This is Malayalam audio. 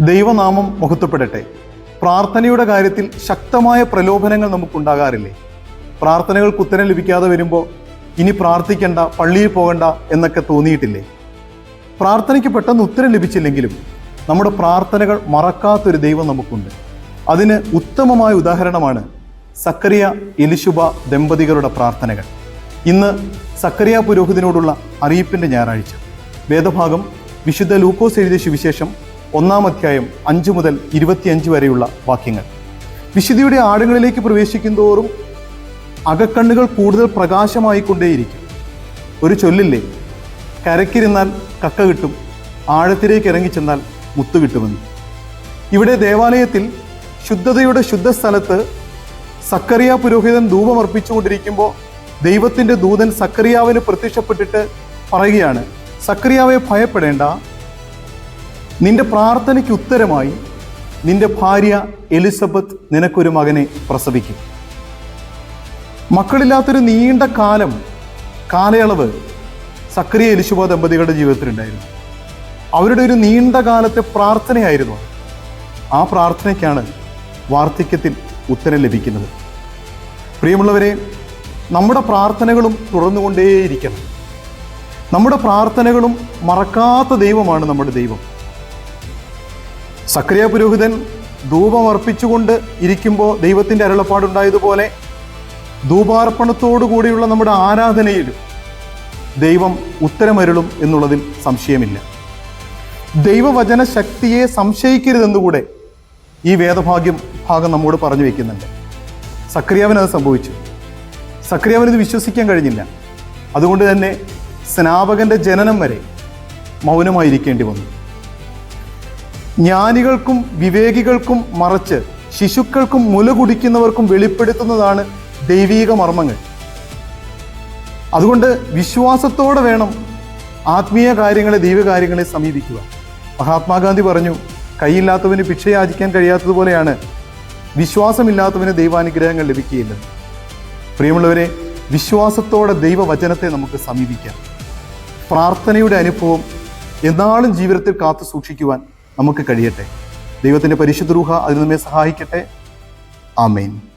ദൈവനാമം മഹത്വപ്പെടട്ടെ. പ്രാർത്ഥനയുടെ കാര്യത്തിൽ ശക്തമായ പ്രലോഭനങ്ങൾ നമുക്കുണ്ടാകാറില്ലേ? പ്രാർത്ഥനകൾക്ക് ഉത്തരം ലഭിക്കാതെ വരുമ്പോൾ ഇനി പ്രാർത്ഥിക്കണ്ട പള്ളിയിൽ പോകണ്ട എന്നൊക്കെ തോന്നിയിട്ടില്ലേ? പ്രാർത്ഥനയ്ക്ക് പെട്ടെന്ന് ഉത്തരം ലഭിച്ചില്ലെങ്കിലും നമ്മുടെ പ്രാർത്ഥനകൾ മറക്കാത്തൊരു ദൈവം നമുക്കുണ്ട്. അതിന് ഉത്തമമായ ഉദാഹരണമാണ് സക്കറിയ എലിശുബ ദമ്പതികളുടെ പ്രാർത്ഥനകൾ. ഇന്ന് സക്കറിയ പുരോഹിതനോടുള്ള അറിയിപ്പിന്റെ ഞായറാഴ്ച. വേദഭാഗം വിശുദ്ധ ലൂക്കോസ് എഴുതിയ സുവിശേഷം ഒന്നാം അധ്യായം അഞ്ച് മുതൽ ഇരുപത്തിയഞ്ച് വരെയുള്ള വാക്യങ്ങൾ. വിശുദ്ധിയുടെ ആടുകളിലേക്ക് പ്രവേശിക്കും തോറും അകക്കണ്ണുകൾ കൂടുതൽ പ്രകാശമായിക്കൊണ്ടേയിരിക്കും. ഒരു ചൊല്ലില്ലേ? കരക്കിരുന്നാൽ കക്ക കിട്ടും ആഴത്തിലേക്ക് ഇറങ്ങിച്ചെന്നാൽ മുത്തു കിട്ടുമെന്ന്. ഇവിടെ ദേവാലയത്തിൽ ശുദ്ധതയുടെ ശുദ്ധ സ്ഥലത്ത് സക്കറിയ പുരോഹിതൻ ധൂപമർപ്പിച്ചുകൊണ്ടിരിക്കുമ്പോൾ ദൈവത്തിന്റെ ദൂതൻ സക്കറിയാവിന് പ്രത്യക്ഷപ്പെട്ടിട്ട് പറയുകയാണ് സക്കറിയാവെ ഭയപ്പെടേണ്ട. നിന്റെ പ്രാർത്ഥനയ്ക്ക് ഉത്തരമായി നിന്റെ ഭാര്യ എലിസബത്ത് നിനക്കൊരു മകനെ പ്രസവിക്കും. മക്കളില്ലാത്തൊരു നീണ്ട കാലം കാലയളവ് സക്രിയ എലിശുബ ദമ്പതികളുടെ ജീവിതത്തിലുണ്ടായിരുന്നു. അവരുടെ ഒരു നീണ്ട കാലത്തെ പ്രാർത്ഥനയായിരുന്നു ആ പ്രാർത്ഥനയ്ക്കാണ് വാർദ്ധക്യത്തിൽ ഉത്തരം ലഭിക്കുന്നത്. പ്രിയമുള്ളവരെ നമ്മുടെ പ്രാർത്ഥനകളും തുറന്നുകൊണ്ടേയിരിക്കണം നമ്മുടെ പ്രാർത്ഥനകളും മറക്കാത്ത ദൈവമാണ് നമ്മുടെ ദൈവം. സക്രിയ പുരോഹിതൻ ധൂപം അർപ്പിച്ചുകൊണ്ട് ഇരിക്കുമ്പോൾ ദൈവത്തിന്റെ അരുളപ്പാടുണ്ടായതുപോലെ ധൂപാർപ്പണത്തോടു കൂടിയുള്ള നമ്മുടെ ആരാധനയിലും ദൈവം ഉത്തരമരുളും എന്നുള്ളതിൽ സംശയമില്ല. ദൈവവചന ശക്തിയെ സംശയിക്കരുതെന്നുകൂടെ ഈ വേദഭാഗ്യം ഭാഗം നമ്മോട് പറഞ്ഞു വയ്ക്കുന്നുണ്ട് സക്രിയാവിന് അത് സംഭവിച്ചു. സക്രിയാവിന് ഇത് വിശ്വസിക്കാൻ കഴിഞ്ഞില്ല. അതുകൊണ്ട് തന്നെ സ്നാപകന്റെ ജനനം വരെ മൗനമായിരിക്കേണ്ടി വന്നു. ജ്ഞാനികൾക്കും വിവേകികൾക്കും മറച്ച് ശിശുക്കൾക്കും മുല കുടിക്കുന്നവർക്കും വെളിപ്പെടുത്തുന്നതാണ് ദൈവീക മർമ്മങ്ങൾ. അതുകൊണ്ട് വിശ്വാസത്തോടെ വേണം ആത്മീയ കാര്യങ്ങളെ ദൈവകാര്യങ്ങളെ സമീപിക്കുക. മഹാത്മാഗാന്ധി പറഞ്ഞു കൈയില്ലാത്തവന് ഭിക്ഷ യാചിക്കാൻ കഴിയാത്തതുപോലെയാണ് വിശ്വാസമില്ലാത്തവന് ദൈവാനുഗ്രഹങ്ങൾ ലഭിക്കുകയില്ല. പ്രിയമുള്ളവരെ വിശ്വാസത്തോടെ ദൈവവചനത്തെ നമുക്ക് സമീപിക്കാം. പ്രാർത്ഥനയുടെ അനുഭവം എന്നാളും ജീവിതത്തിൽ കാത്തു സൂക്ഷിക്കുവാൻ നമുക്ക് കഴിയട്ടെ. ദൈവത്തിന്റെ പരിശുദ്ധ രൂഹ അതിൽ നമ്മെ സഹായിക്കട്ടെ. ആമേൻ.